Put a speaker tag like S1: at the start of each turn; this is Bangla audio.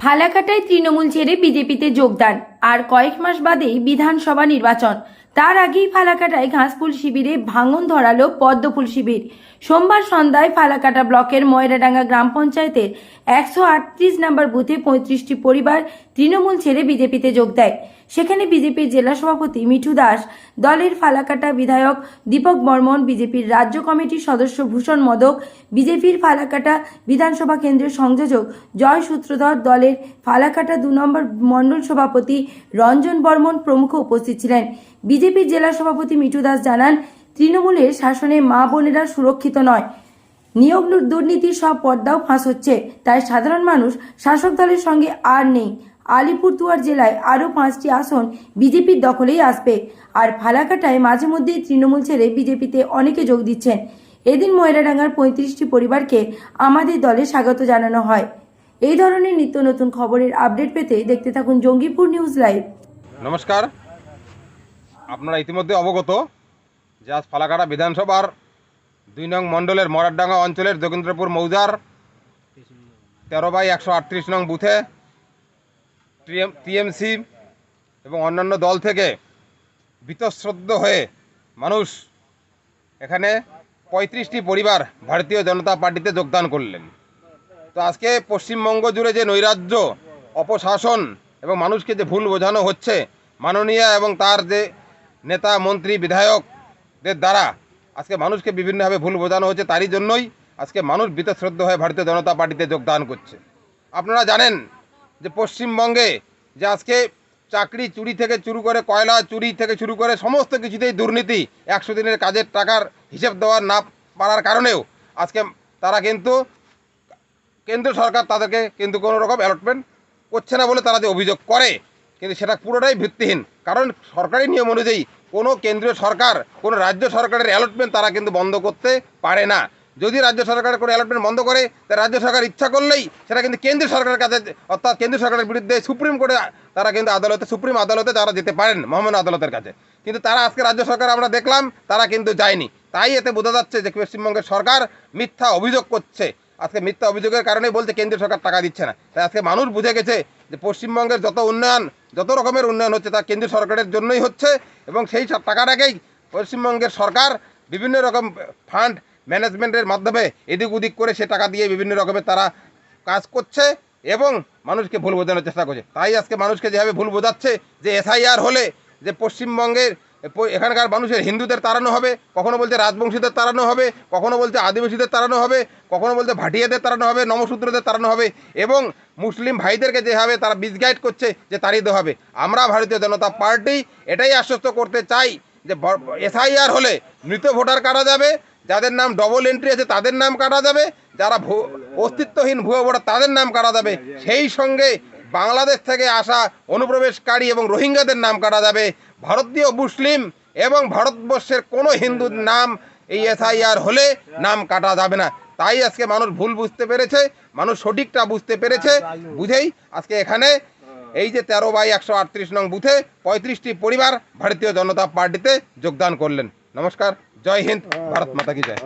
S1: ফালাকাটায় তৃণমূল ছেড়ে বিজেপিতে যোগদান। আর কয়েক মাস বাদেই বিধানসভা নির্বাচন। তার আগেই ফালাকাটায় ঘাসফুল শিবিরে ভাঙন ধরালো পদ্মফুল শিবির। সোমবার সন্ধ্যায় ফালাকাটা ব্লকের ময়রাডাঙ্গা গ্রাম পঞ্চায়েতের একশো আটত্রিশ নম্বর বুথে পঁয়ত্রিশটি পরিবার তৃণমূল ছেড়ে বিজেপিতে যোগ দেয়। সেখানে বিজেপির জেলা সভাপতি মিঠু দাস, দলের ফালাকাটা বিধায়ক দীপক বর্মন, বিজেপির রাজ্য কমিটির সদস্য ভূষণ মদক, বিজেপির ফালাকাটা বিধানসভা কেন্দ্রের সংযোজক জয় সূত্রধর, দলের ফালাকাটা দু নম্বর মণ্ডল সভাপতি রঞ্জন বর্মন প্রমুখ উপস্থিত ছিলেন। বিজেপির জেলা সভাপতি মিঠু দাস জানান, তৃণমূলের শাসনে মা বোনেরা সুরক্ষিত নয়। নিয়োগ দুর্নীতির সব পর্দাও ফাঁস হচ্ছে, তাই সাধারণ মানুষ, শাসক দলের সঙ্গে আর নেই। আলিপুরদুয়ার জেলায় আরও পাঁচটি আসন বিজেপির দখলেই আসবে। আর ফালাকাটায় মাঝে মধ্যেই তৃণমূল ছেড়ে বিজেপিতে অনেকে যোগ দিচ্ছেন। এদিন ময়রাডাঙ্গার পঁয়ত্রিশটি পরিবারকে আমাদের দলে স্বাগত জানানো হয়। এই ধরনের নিত্য নতুন খবরের আপডেট পেতে দেখতে থাকুন জঙ্গিপুর নিউজ লাইভ
S2: নমস্কার। আপনারা ইতিমধ্যে অবগত যে আজ ফালাকাটা বিধানসভার দুই নং মণ্ডলের মরারডাঙ্গা অঞ্চলের যোগেন্দ্রপুর মৌজার তেরো বাই একশো আটত্রিশ নং বুথে টিএমসি এবং অন্যান্য দল থেকে বীতশ্রদ্ধ হয়ে মানুষ এখানে পঁয়ত্রিশটি পরিবার ভারতীয় জনতা পার্টিতে যোগদান করলেন। তো আজকে পশ্চিমবঙ্গ জুড়ে যে নৈরাজ্য, অপশাসন এবং মানুষকে যে ভুল বোঝানো হচ্ছে, মাননীয় এবং তার যে নেতা, মন্ত্রী, বিধায়কদের দ্বারা আজকে মানুষকে বিভিন্নভাবে ভুল বোঝানো হচ্ছে, তারই জন্যই আজকে মানুষ বীতশ্রদ্ধ হয়ে ভারতীয় জনতা পার্টিতে যোগদান করছে। আপনারা জানেন যে পশ্চিমবঙ্গে যে আজকে চাকরি চুরি থেকে শুরু করে কয়লা চুরি থেকে শুরু করে সমস্ত কিছুতেই দুর্নীতি, একশো দিনের কাজের টাকার হিসেব দেওয়ার না পারার কারণেও আজকে তারা কিন্তু কেন্দ্র সরকার তাদেরকে কিন্তু কোনো রকম অ্যালটমেন্ট করছে না বলে তারা যে অভিযোগ করে, কিন্তু সেটা পুরোটাই ভিত্তিহীন। কারণ সরকারি নিয়ম অনুযায়ী কোনো কেন্দ্রীয় সরকার, কোনো রাজ্য সরকারের অ্যালটমেন্ট তারা কিন্তু বন্ধ করতে পারে না। যদি রাজ্য সরকার কোনো অ্যালটমেন্ট বন্ধ করে, তা রাজ্য সরকার ইচ্ছা করলেই সেটা কিন্তু কেন্দ্রীয় সরকারের কাছে, অর্থাৎ কেন্দ্রীয় সরকারের বিরুদ্ধে সুপ্রিম কোর্টে তারা কিন্তু আদালতে, সুপ্রিম আদালতে তারা যেতে পারেন, মহামান্য আদালতের কাছে। কিন্তু তারা আজকে রাজ্য সরকার আমরা দেখলাম, তারা কিন্তু যায়নি। তাই এতে বোঝা যাচ্ছে যে পশ্চিমবঙ্গের সরকার মিথ্যা অভিযোগ করছে। আজকে মিথ্যা অভিযোগের কারণেই বলছে, কেন্দ্রীয় সরকার টাকা দিচ্ছে না। তাই আজকে মানুষ বুঝে গেছে যে পশ্চিমবঙ্গের যত উন্নয়ন, যত রকমের উন্নয়ন হচ্ছে তা কেন্দ্রীয় সরকারের জন্যই হচ্ছে এবং সেই সব টাকাটাকেই পশ্চিমবঙ্গের সরকার বিভিন্ন রকম ফান্ড ম্যানেজমেন্টের মাধ্যমে এদিক ওদিক করে সে টাকা দিয়ে বিভিন্ন রকমের তারা কাজ করছে এবং মানুষকে ভুল বোঝানোর চেষ্টা করছে। তাই আজকে মানুষকে যেভাবে ভুল বোঝাচ্ছে, যে এসআইআর হলে যে পশ্চিমবঙ্গের এখানকার মানুষের হিন্দুদের তাড়ানো হবে, কখনো বলছে রাজবংশীদের তাড়ানো হবে, কখনো বলছে আদিবাসীদের তাড়ানো হবে, কখনো বলছে ভাটিয়াদের তাড়ানো হবে, নমশূদ্রদের তাড়ানো হবে এবং মুসলিম ভাইদেরকে যেভাবে তারা মিসগাইড করছে, যে তাড়িয়ে দেওয়া হবে। আমরা ভারতীয় জনতা পার্টি এটাই আশ্বস্ত করতে চাই যে এসআইআর হলে মৃত ভোটার কাটা যাবে, যাদের নাম ডবল এন্ট্রি আছে তাদের নাম কাটা যাবে, যারা অস্তিত্বহীন ভুয়ো ভোটার তাদের নাম কাটা যাবে, সেই সঙ্গে বাংলাদেশ থেকে আসা অনুপ্রবেশকারী এবং রোহিঙ্গাদের নাম কাটা যাবে ভারতীয় মুসলিম এবং ভারতবর্ষের কোনো হিন্দুর নাম এই এসআইআর হলে নাম কাটা যাবে না। তাই আজকে মানুষ ভুল বুঝতে পেরেছে, মানুষ সঠিকটা বুঝতে পেরেছে, বুঝেই আজকে এখানে এই যে তেরো বাই একশো আটত্রিশ নং বুথে পঁয়ত্রিশটি পরিবার ভারতীয় জনতা পার্টিতে যোগদান করলেন। নমস্কার, জয় হিন্দ, ভারত মাতা কি জয়।